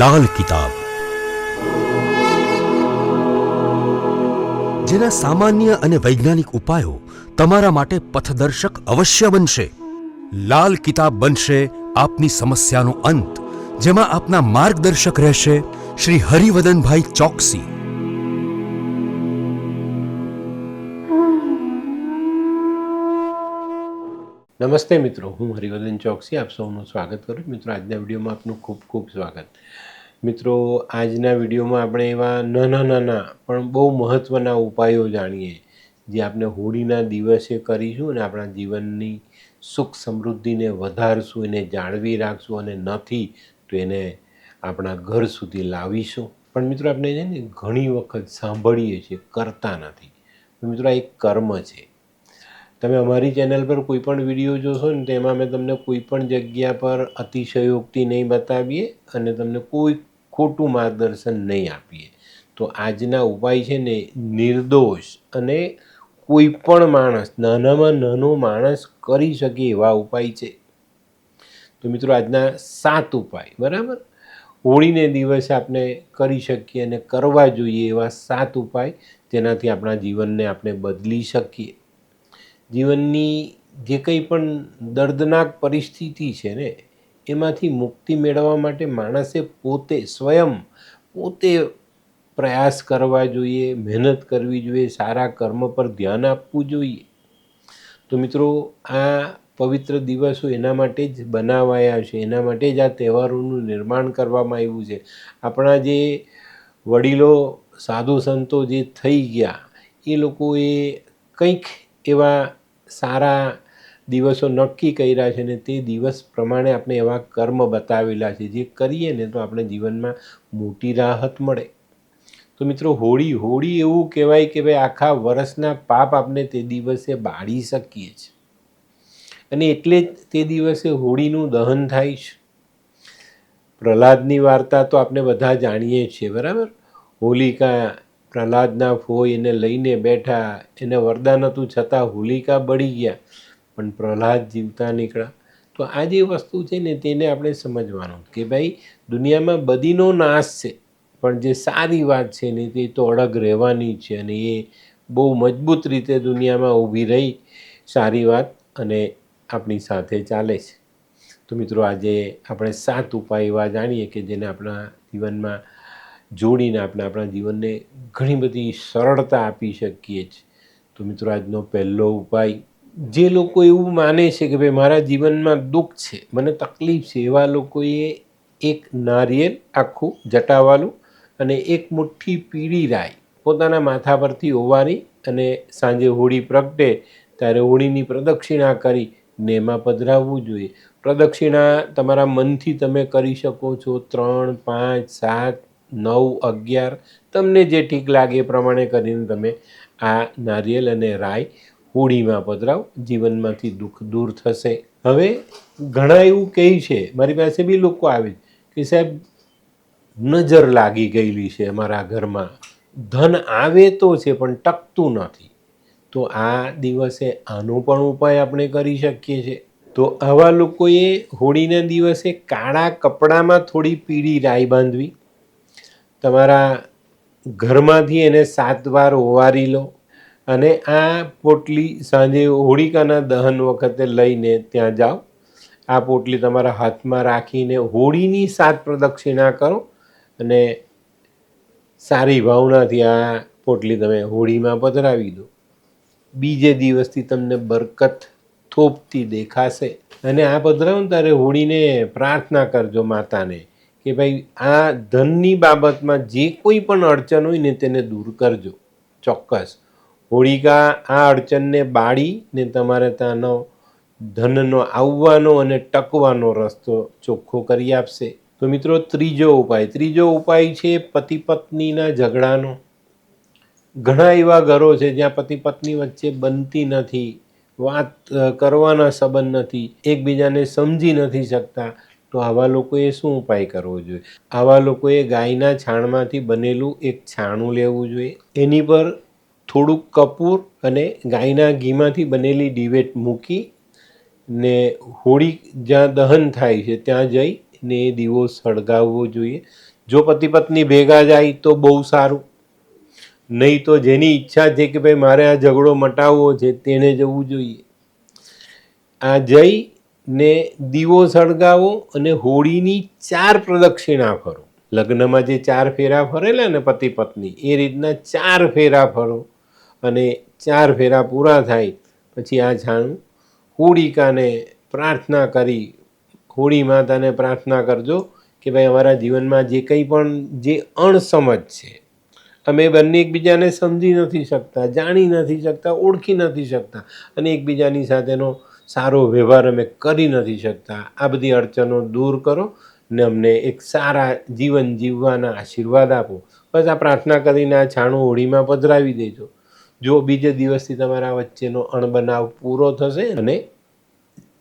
લાલ કિતાબ જેના સામાન્ય અને વૈજ્ઞાનિક ઉપાયો તમારા માટે પથદર્શક અવશ્ય બનશે લાલ કિતાબ બનશે આપની સમસ્યાનો અંત જેમાં આપના માર્ગદર્શક રહેશે શ્રી હરિવદનભાઈ ચોકસી નમસ્તે મિત્રો હું હરિવદન ચોકસી આપ સૌનું સ્વાગત કરું છું. મિત્રો આજના વિડીયોમાં આપનું ખૂબ ખૂબ સ્વાગત મિત્રો, આજના વિડીયોમાં આપણે એવા નાના નાના પણ બહુ મહત્ત્વના ઉપાયો જાણીએ, જે આપણે હોળીના દિવસે કરીશું અને આપણા જીવનની સુખ સમૃદ્ધિને વધારશું, એને જાળવી રાખશું અને નથી તો એને આપણા ઘર સુધી લાવીશું. પણ મિત્રો, આપણે છે ને ઘણી વખત સાંભળીએ છીએ, કરતા નથી. મિત્રો, આ એક કર્મ છે. તમે અમારી ચેનલ પર કોઈ પણ વીડિયો જોશો ને, તેમાં અમે તમને કોઈ પણ જગ્યા પર અતિશયોક્તિ નહીં બતાવીએ અને તમને કોઈ ખોટું માર્ગદર્શન નહીં આપીએ. તો આજના ઉપાય છે ને, નિર્દોષ અને કોઈ પણ માણસ, નાનામાં નાનો માણસ કરી શકે એવા ઉપાય છે. તો મિત્રો, આજના સાત ઉપાય, બરાબર? હોળીને દિવસે આપણે કરી શકીએ અને કરવા જોઈએ એવા સાત ઉપાય જેનાથી આપણા જીવનને આપણે બદલી શકીએ. જીવનની જે કંઈ પણ દર્દનાક પરિસ્થિતિ છે ને એમાંથી મુક્તિ મેળવવા માટે માણસે પોતે સ્વયં પોતે પ્રયાસ કરવા જોઈએ, મહેનત કરવી જોઈએ, સારા કર્મ પર ધ્યાન આપવું જોઈએ. તો મિત્રો, આ પવિત્ર દિવસો એના માટે જ બનાવાયા છે. એના માટે જ આ તહેવારોનું નિર્માણ કરવામાં આવ્યું છે. આપણા જે વડીલો, સાધુ સંતો જે થઈ ગયા, એ લોકોએ કંઈક એવા સારા દિવસો નક્કી કર્યા છે ને તે દિવસ પ્રમાણે આપણે એવા કર્મ બતાવેલા છે. જે કરીએ ને તો આપણે જીવનમાં મોટી રાહત મળે. તો મિત્રો, હોળી હોળી એવું કહેવાય કે ભાઈ આખા વર્ષના પાપ આપણે તે દિવસે બાળી શકીએ છીએ અને એટલે જ તે દિવસે હોળીનું દહન થાય છે. પ્રહલાદની વાર્તા તો આપણે બધા જાણીએ છીએ, બરાબર? હોલિકા પ્રહલાદના ફોઈ એને લઈને બેઠા, એને વરદાન હતું, છતાં હોલિકા બળી ગયા. પણ પ્રહલાદ જીવતા નીકળ્યા. તો આ જે વસ્તુ છે ને તેને આપણે સમજવાનું કે ભાઈ દુનિયામાં બધીનો નાશ છે, પણ જે સારી વાત છે ને તે તો અડગ રહેવાની છે અને એ બહુ મજબૂત રીતે દુનિયામાં ઊભી રહી સારી વાત અને આપણી સાથે ચાલે છે. તો મિત્રો આજે આપણે સાત ઉપાય એવા જાણીએ કે જેને આપણા જીવનમાં જોડીને આપણે આપણા જીવનને ઘણી બધી સરળતા આપી શકીએ છીએ. તો મિત્રો આજનો પહેલો ઉપાય જે લોકો એવું માને છે કે ભાઈ મારા જીવનમાં દુઃખ છે, મને તકલીફ છે, એવા લોકોએ એક નારિયેલ આખું જટાવાલું અને એક મુઠ્ઠી પીળી રાઈ પોતાના માથા પરથી ઓવારી અને સાંજે હોળી પ્રગટે ત્યારે હોળીની પ્રદક્ષિણા કરી ને એમાં પધરાવવું જોઈએ. પ્રદક્ષિણા તમારા મનથી તમે કરી શકો છો ત્રણ, પાંચ, સાત, નવ, અગિયાર, તમને જે ઠીક લાગે એ પ્રમાણે કરીને તમે આ નારિયેલ અને રાઈ હોળીમાં પધરાવ, જીવનમાંથી દુઃખ દૂર થશે. હવે ઘણા એવું કહે છે, મારી પાસે બી લોકો આવે કે સાહેબ, નજર લાગી ગયેલી છે અમારા ઘરમાં. ધન આવે તો છે, પણ ટકતું નથી. તો આ દિવસે આનો પણ ઉપાય આપણે કરી શકીએ છીએ તો આવા લોકોએ હોળીના દિવસે કાળા કપડામાં થોડી પીળી રાઈ બાંધવી. તમારા ઘરમાંથી એને સાત વાર ઓવારી લો. અને આ પોટલી સાંજે હોળિકાના દહન વખતે લઈને ત્યાં જાઓ. આ પોટલી તમારા હાથમાં રાખીને હોળીની સાત પ્રદક્ષિણા કરો અને સારી ભાવનાથી આ પોટલી તમે હોળીમાં પધરાવી દો. બીજે દિવસથી તમને બરકત થોપતી દેખાશે. અને આ પધરાવો ત્યારે હોળીને પ્રાર્થના કરજો માતાને કે ભાઈ, આ ધનની બાબતમાં જે કોઈ પણ અડચણ હોય ને તેને દૂર કરજો. ચોક્કસ. હોળિકા આ અડચણને બાળીને તમારે ત્યાંનો ધનનો આવવાનો અને ટકવાનો રસ્તો ચોખ્ખો કરી આપશે. તો મિત્રો ત્રીજો ઉપાય ત્રીજો ઉપાય છે પતિ પત્નીના ઝઘડાનો. ઘણા એવા ઘરો છે જ્યાં પતિ પત્ની વચ્ચે બનતી નથી, વાત કરવાના સંબંધ નથી, એકબીજાને સમજી નથી શકતા. તો આવા લોકોએ શું ઉપાય કરવો જોઈએ? આવા લોકોએ ગાયના છાણમાંથી બનેલું એક છાણું લેવું જોઈએ. એની પર થોડુંક કપૂર અને ગાયના ઘીમાંથી બનેલી દિવેટ મૂકી ને હોળી જ્યાં દહન થાય છે ત્યાં જઈ ને એ દીવો સળગાવવો જોઈએ. જો પતિ પત્ની ભેગા જાય તો બહુ સારું. નહીં તો જેની ઈચ્છા છે કે ભાઈ મારે આ ઝઘડો મટાવવો છે તેણે જવું જોઈએ. આ જઈ ને દીવો સળગાવો અને હોળીની ચાર પ્રદક્ષિણા ફરો. લગ્નમાં જે ચાર ફેરા ફરેલા ને પતિ પત્ની, એ રીતના ચાર ફેરા ફરો. અને ચાર ફેરા પૂરા થાય, પછી આ છાણું હોળિકાને પ્રાર્થના કરી હોળી માતાને પ્રાર્થના કરજો કે ભાઈ અમારા જીવનમાં જે કંઈ પણ જે અણસમજ છે, અમે બંને એકબીજાને સમજી નથી શકતા, જાણી નથી શકતા, ઓળખી નથી શકતા અને એકબીજાની સાથેનો સારો વ્યવહાર અમે કરી નથી શકતા. આ બધી અડચણો દૂર કરો ને અમને એક સારા જીવન જીવવાના આશીર્વાદ આપો. બસ આ પ્રાર્થના કરીને આ છાણું હોળીમાં પધરાવી દેજો. જો બીજે દિવસથી તમારા વચ્ચેનો અણબનાવ પૂરો થશે અને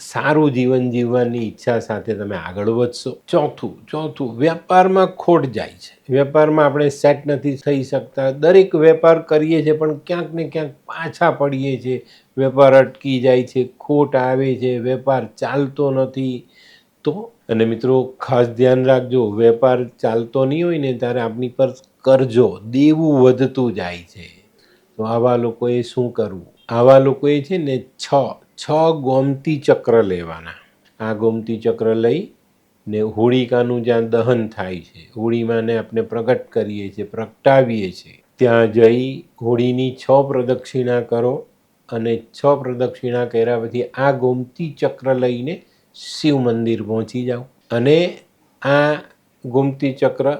સારું જીવન જીવવાની ઈચ્છા સાથે તમે આગળ વધશો. ચોથું ચોથું વેપારમાં ખોટ જાય છે. વેપારમાં આપણે સેટ નથી થઈ શકતા. દરેક વેપાર કરીએ છીએ પણ ક્યાંક ને ક્યાંક પાછા પડીએ છીએ. વેપાર અટકી જાય છે, ખોટ આવે છે, વેપાર ચાલતો નથી. તો અને મિત્રો, ખાસ ધ્યાન રાખજો, વેપાર ચાલતો નહીં હોય ને ત્યારે આપણી પર કરજો, દેવું વધતું જાય છે. તો આવા લોકોએ શું કરવું? આવા લોકોએ છે ને છ છ ગોમતી ચક્ર લેવાના. આ ગોમતી ચક્ર લઈ ને હોળિકાનું જ્યાં દહન થાય છે, હોળીમાંને આપણે પ્રગટ કરીએ છીએ, પ્રગટાવીએ છીએ, ત્યાં જઈ હોળીની છ પ્રદક્ષિણા કરો અને છ પ્રદક્ષિણા કર્યા પછી આ ગોમતી ચક્ર લઈને શિવ મંદિર પહોંચી જાઓ. અને આ ગોમતી ચક્ર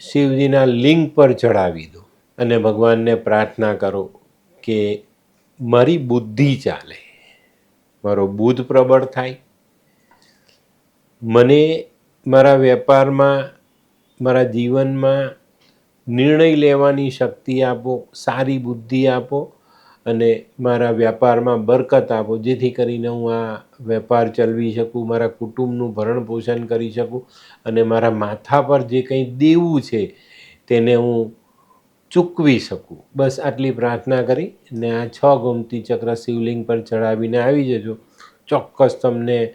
શિવજીના લિંગ પર ચડાવી દો. અને ભગવાનને પ્રાર્થના કરો કે મારી બુદ્ધિ ચાલે. મારો બુદ્ધ પ્રબળ થાય. મને મારા વેપારમાં, મારા જીવનમાં નિર્ણય લેવાની શક્તિ આપો, સારી બુદ્ધિ આપો અને મારા વ્યાપારમાં બરકત આપો. જેથી કરીને હું આ વેપાર ચલાવી શકું, મારા કુટુંબનું ભરણ પોષણ કરી શકું અને મારા માથા પર જે કંઈ દેવું છે તેને હું ચૂકવી શકું. બસ આટલી પ્રાર્થના કરી ને આ છ ગોમતી ચક્ર શિવલિંગ પર ચડાવીને આવી જજો. ચોક્કસ તમને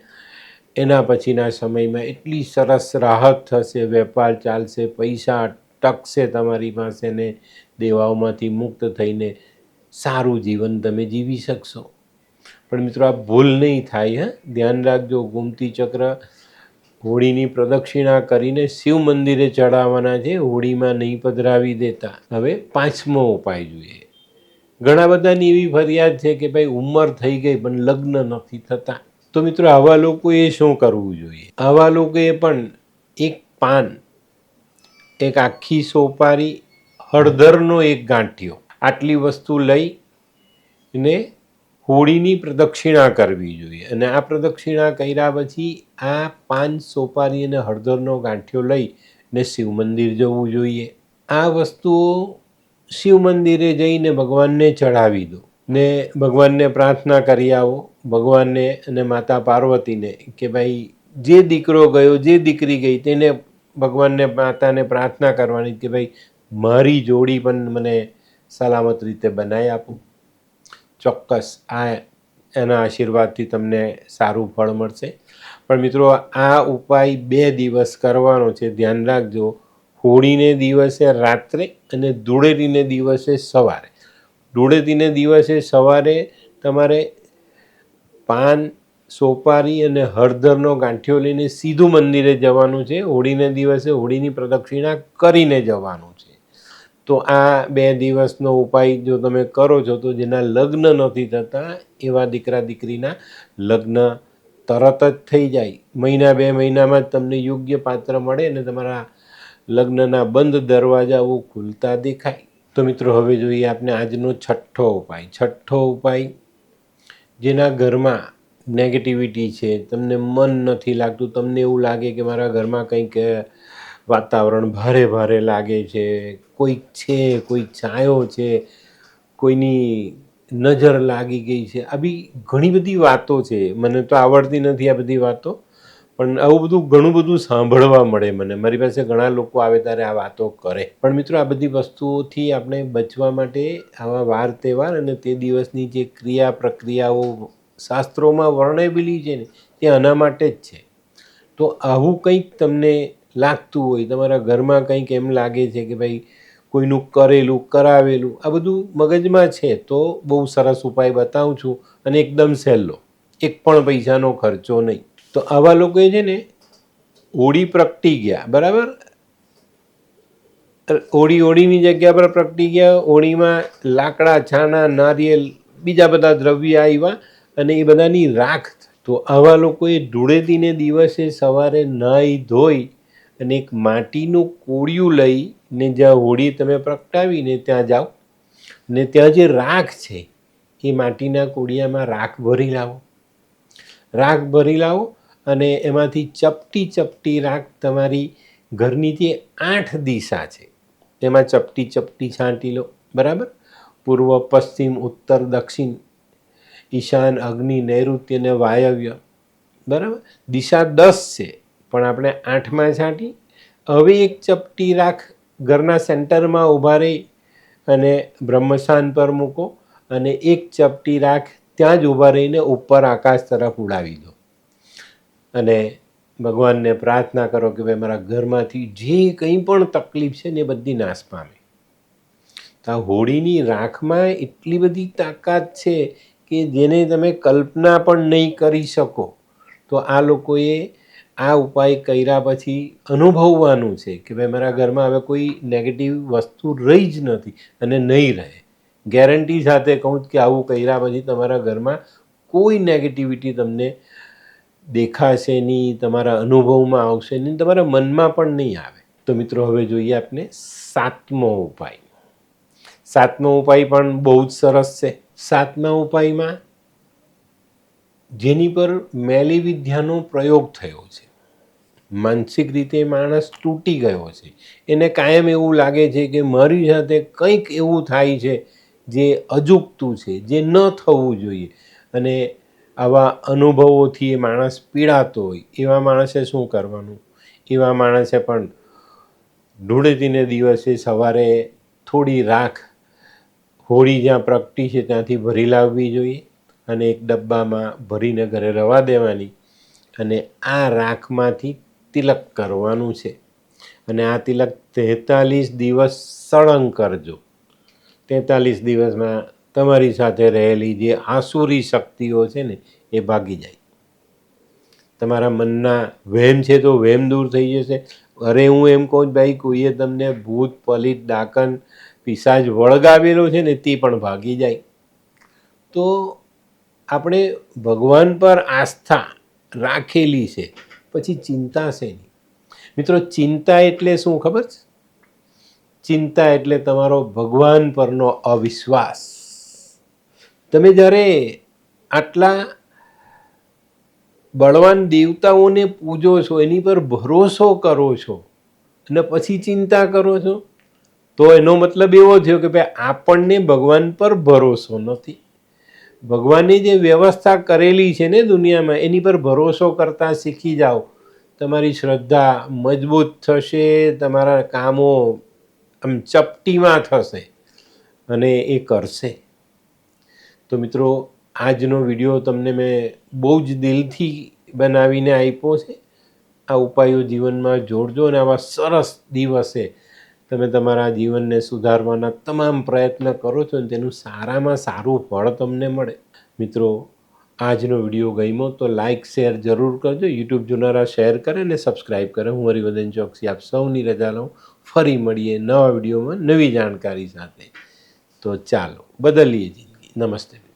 એના પછીના સમયમાં એટલી સરસ રાહત થશે, વેપાર ચાલશે, પૈસા ટકશે તમારી પાસે ને દેવાઓમાંથી મુક્ત થઈને સારું જીવન તમે જીવી શકશો. પણ મિત્રો, આ ભૂલ નહીં થાય, હા. ધ્યાન રાખજો, ગોમતી ચક્ર હોળીની પ્રદક્ષિણા કરીને શિવ મંદિરે ચડાવવાના છે. હોળીમાં નહીં પધરાવી દેતા. હવે પાંચમો ઉપાય જોઈએ. ઘણા બધાની એવી ફરિયાદ છે કે ભાઈ ઉંમર થઈ ગઈ પણ લગ્ન નથી થતા. તો મિત્રો આવા લોકોએ શું કરવું જોઈએ? આવા લોકોએ પણ એક પાન, એક આખી સોપારી, હળદરનો એક ગાંઠિયો. આટલી વસ્તુ લઈ ને હોળીની પ્રદક્ષિણા કરવી જોઈએ. અને આ પ્રદક્ષિણા કર્યા પછી આ પાન સોપારી અને હળદરનો ગાંઠિયો લઈ ને શિવ મંદિર જવું જોઈએ. આ વસ્તુઓ શિવ મંદિરે જઈને ભગવાનને ચઢાવી દો. ને ભગવાનને પ્રાર્થના કરી આવો. ભગવાનને અને માતા પાર્વતીને કે ભાઈ, જે દીકરો ગયો, જે દીકરી ગઈ, તેને ભગવાનને માતાને પ્રાર્થના કરવાની કે ભાઈ, મારી જોડી પણ મને સલામત રીતે બનાવી આપો. ચોક્કસ આ એના આશીર્વાદથી તમને સારું ફળ મળશે. પણ મિત્રો, આ ઉપાય બે દિવસ કરવાનો છે. ધ્યાન રાખજો. હોળીને દિવસે રાત્રે અને ધૂળેટીને દિવસે સવારે. ધૂળેટીને દિવસે સવારે તમારે પાન, સોપારી અને હળદરનો ગાંઠિયો લઈને સીધું મંદિરે જવાનું છે. હોળીને દિવસે હોળીની પ્રદક્ષિણા કરીને જવાનું છે. તો આ બે દિવસનો ઉપાય જો તમે કરો છો તો જેના લગ્ન નથી થતા, એવા દીકરા દીકરીના લગ્ન તરત જ થઈ જાય. મહિના બે મહિનામાં જ તમને યોગ્ય પાત્ર મળે અને તમારા લગ્નના બંધ દરવાજાઓ ખુલતા દેખાય. તો મિત્રો, હવે જોઈએ આપણે આજનો છઠ્ઠો ઉપાય. છઠ્ઠો ઉપાય, જેના ઘરમાં નેગેટિવિટી છે, તમને મન નથી લાગતું, તમને એવું લાગે કે મારા ઘરમાં કંઈક વાતાવરણ ભારે ભારે લાગે છે. કોઈક છે કોઈ છાંયો છે, કોઈની નજર લાગી ગઈ છે. આવી ઘણી બધી વાતો છે. મને તો આવડતી નથી આ બધી વાતો, પણ આવું બધું ઘણું બધું સાંભળવા મળે મને. મારી પાસે ઘણા લોકો આવે ત્યારે આ વાતો કરે. પણ મિત્રો, આ બધી વસ્તુઓથી આપણે બચવા માટે આવા વાર, તહેવાર અને તે દિવસની જે ક્રિયા પ્રક્રિયાઓ શાસ્ત્રોમાં વર્ણવેલી છે ને, તે આના માટે જ છે. તો આવું કંઈક તમને લાગતું હોય, તમારા ઘરમાં કંઈક એમ લાગે છે કે ભાઈ કોઈનું કરેલું, કરાવેલું, આ બધું મગજમાં છે, તો બહુ સરસ ઉપાય બતાવું છું અને એકદમ સહેલો. એક પણ પૈસાનો ખર્ચો નહીં. તો આવા લોકોએ છે ને, હોળી પ્રગટી ગયા, બરાબર? હોળી હોળીની જગ્યા પર પ્રગટી ગયા, હોળીમાં લાકડા છાણા નારિયેલ, બીજા બધા દ્રવ્ય આવ્યા અને એ બધાની રાખ. તો આવા લોકોએ ધૂળેટીને દિવસે સવારે નાહી ધોઈ અને એક માટીનું કોળિયું લઈને જ્યાં હોળી તમે પ્રગટાવીને ત્યાં જાઓ ને ત્યાં જે રાખ છે, એ માટીના કોળિયામાં રાખ ભરી લાવો. રાખ ભરી લાવો અને એમાંથી ચપટી ચપટી રાખ તમારી ઘરની જે આઠ દિશા છે તેમાં ચપટી ચપટી છાંટી લો, બરાબર? પૂર્વ, પશ્ચિમ, ઉત્તર, દક્ષિણ, ઈશાન, અગ્નિ, નૈઋત્ય અને વાયવ્ય, બરાબર? દિશા દસ છે. પણ આપણે આઠમાં છાંટી, હવે એક ચપટી રાખ ઘરના સેન્ટરમાં ઊભા રહી અને બ્રહ્મસ્થાન પર મૂકો અને એક ચપટી રાખ ત્યાં જ ઊભા રહીને ઉપર આકાશ તરફ ઉડાવી દો. અને ભગવાનને પ્રાર્થના કરો કે ભાઈ મારા ઘરમાંથી જે કંઈ પણ તકલીફ છે ને એ બધી નાશ પામે. તો આ હોળીની રાખમાં એટલી બધી તાકાત છે કે જેને તમે કલ્પના પણ નહીં કરી શકો, તો આ લોકોએ આ ઉપાય કર્યા પછી અનુભવવાનું છે કે ભાઈ મારા ઘરમાં હવે કોઈ નેગેટિવ વસ્તુ રહી જ નથી અને નહીં રહે. ગેરંટી સાથે કહું કે આવું કર્યા પછી તમારા ઘરમાં કોઈ નેગેટિવિટી તમને દેખાશે નહીં, તમારા અનુભવમાં આવશે નહીં, તમારા મનમાં પણ નહીં આવે. તો મિત્રો, હવે જોઈએ આપણે સાતમો ઉપાય. સાતમો ઉપાય પણ બહુ જ સરસ છે. સાતમા ઉપાયમાં જેની પર મેલી વિદ્યાનો પ્રયોગ થયો છે. માનસિક રીતે માણસ તૂટી ગયો છે. એને કાયમ એવું લાગે છે કે મારી સાથે કંઈક એવું થાય છે જે અજુકતું છે, જે ન થવું જોઈએ. અને આવા અનુભવોથી એ માણસ પીડાતો હોય. એવા માણસે શું કરવાનું? એવા માણસે પણ ધૂળેટીને દિવસે સવારે થોડી રાખ હોળી જ્યાં પ્રગટી છે ત્યાંથી ભરી લાવવી જોઈએ અને એક ડબ્બામાં ભરીને ઘરે રવા દેવાની. અને આ રાખમાંથી તિલક કરવાનું છે. અને આ તિલક તેતાલીસ દિવસ સળંગ કરજો. તેતાલીસ દિવસમાં તમારી સાથે રહેલી જે આસુરી શક્તિઓ છે ને, એ ભાગી જાય. તમારા મનના વહેમ છે તો વહેમ દૂર થઈ જશે. અરે હું એમ કહું ભાઈ, કોઈએ તમને ભૂત, પલિત, ડાકન પિસાજ વળગાવેલો છે ને, તે પણ ભાગી જાય. તો આપણે ભગવાન પર આસ્થા રાખેલી છે. પછી ચિંતા શેની? મિત્રો, ચિંતા એટલે શું ખબર છે? ચિંતા એટલે તમારો ભગવાન પરનો અવિશ્વાસ. તમે જ્યારે આટલા બળવાન દેવતાઓને પૂજો છો, એની પર ભરોસો કરો છો, અને પછી ચિંતા કરો છો, તો એનો મતલબ એવો થયો કે ભાઈ આપણને ભગવાન પર ભરોસો નથી. ભગવાનની જે વ્યવસ્થા કરેલી છે ને દુનિયામાં, એની પર ભરોસો કરતાં શીખી જાઓ. તમારી શ્રદ્ધા મજબૂત થશે, તમારા કામો આમ ચપટીમાં થશે અને એ કરશે. તો મિત્રો, આજનો વીડિયો તમને મેં બહુ જ દિલથી બનાવીને આપ્યો છે. આ ઉપાયો જીવનમાં જોડજો અને આવા સરસ દિવસે તમે તમારા જીવનને સુધારવાના તમામ પ્રયત્ન કરો છો અને તેનું સારામાં સારું ફળ તમને મળે. મિત્રો, આજનો વીડિયો ગમ્યો તો લાઇક શેર જરૂર કરજો. યુટ્યુબ જોનારા શેર કરે અને સબસ્ક્રાઈબ કરે. હું હરિવર્ધન ચોકસી આપ સૌની રજા લઉં. ફરી મળીએ નવા વિડીયોમાં નવી જાણકારી સાથે. તો ચાલો, બદલીએ જિંદગી. નમસ્તે.